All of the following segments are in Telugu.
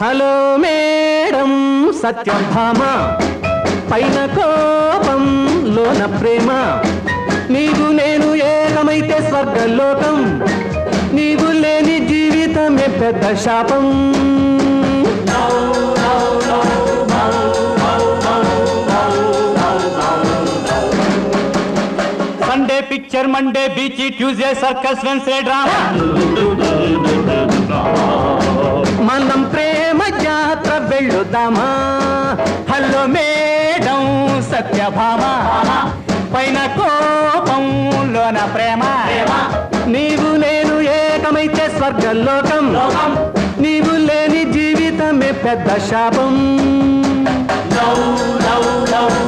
హలో మేడం సత్యభామ పైన కోపం లోన ప్రేమ. నీవు నేను ఏకమైతే స్వర్గలోకం. నీవు లేని జీవితమే పెద్ద శాపం. Sunday picture Monday beach Tuesday circus Wednesday drama Satyabhama. పైన కోపం లోన ప్రేమ. నీవు నేను ఏకమైతే స్వర్గలోకం. నీవు లేని జీవితమే పెద్ద శాపం. Love love love.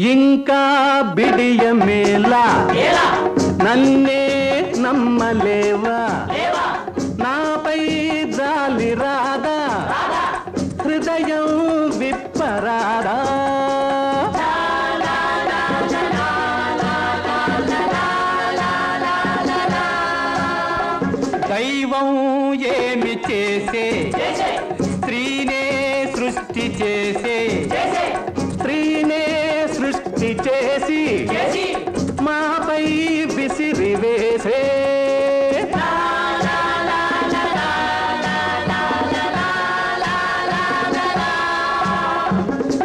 ఇంకా బిడియమేలా నన్నే నమ్మలేవా? నాపై జాలి రాదా? హృదయం విప్పరాదా? దైవం ఏమి చేసే. స్త్రీనే సృష్టి చేసే? వేసే.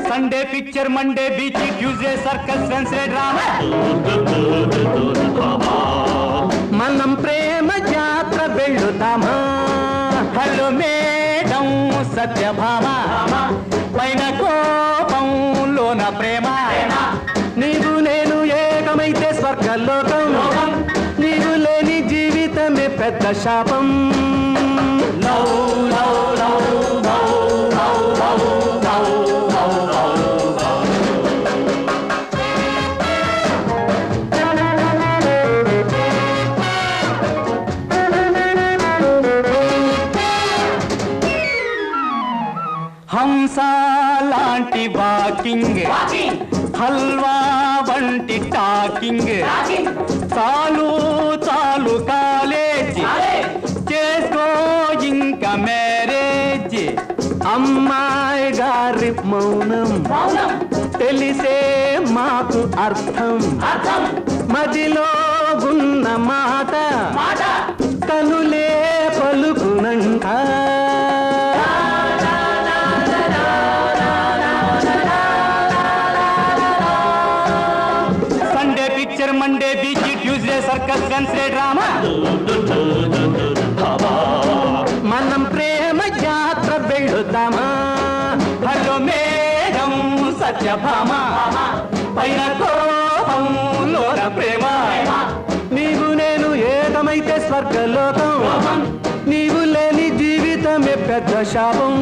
Sunday picture Monday beach Tuesday circus Wednesday drama మనం ప్రేమ జాత్ర వెళ్ళుతామా హలో మేడం సత్యభామ పైన కోపం లోన ప్రేమ. నీవు నేను ఏకమైతే స్వర్గలోకం. పెద్ద శాపం హంస లాంటి వాకింగ్ హల్వా వంటి టాకింగ్ చాలు చాలు గారి మౌనం తెలిసే మాకు అర్థం మదిలో ఉన్న మాట కనులే పలుకునంట Sunday picture Monday beach Tuesday circus Wednesday drama మనం ప్రేమ జాత్ర మేడం సత్యభామ. పైన కోపం లోన ప్రేమ. నీవు నేను ఏకమైతే స్వర్గలోకం. నీవు లేని జీవితమే పెద్ద శాపం.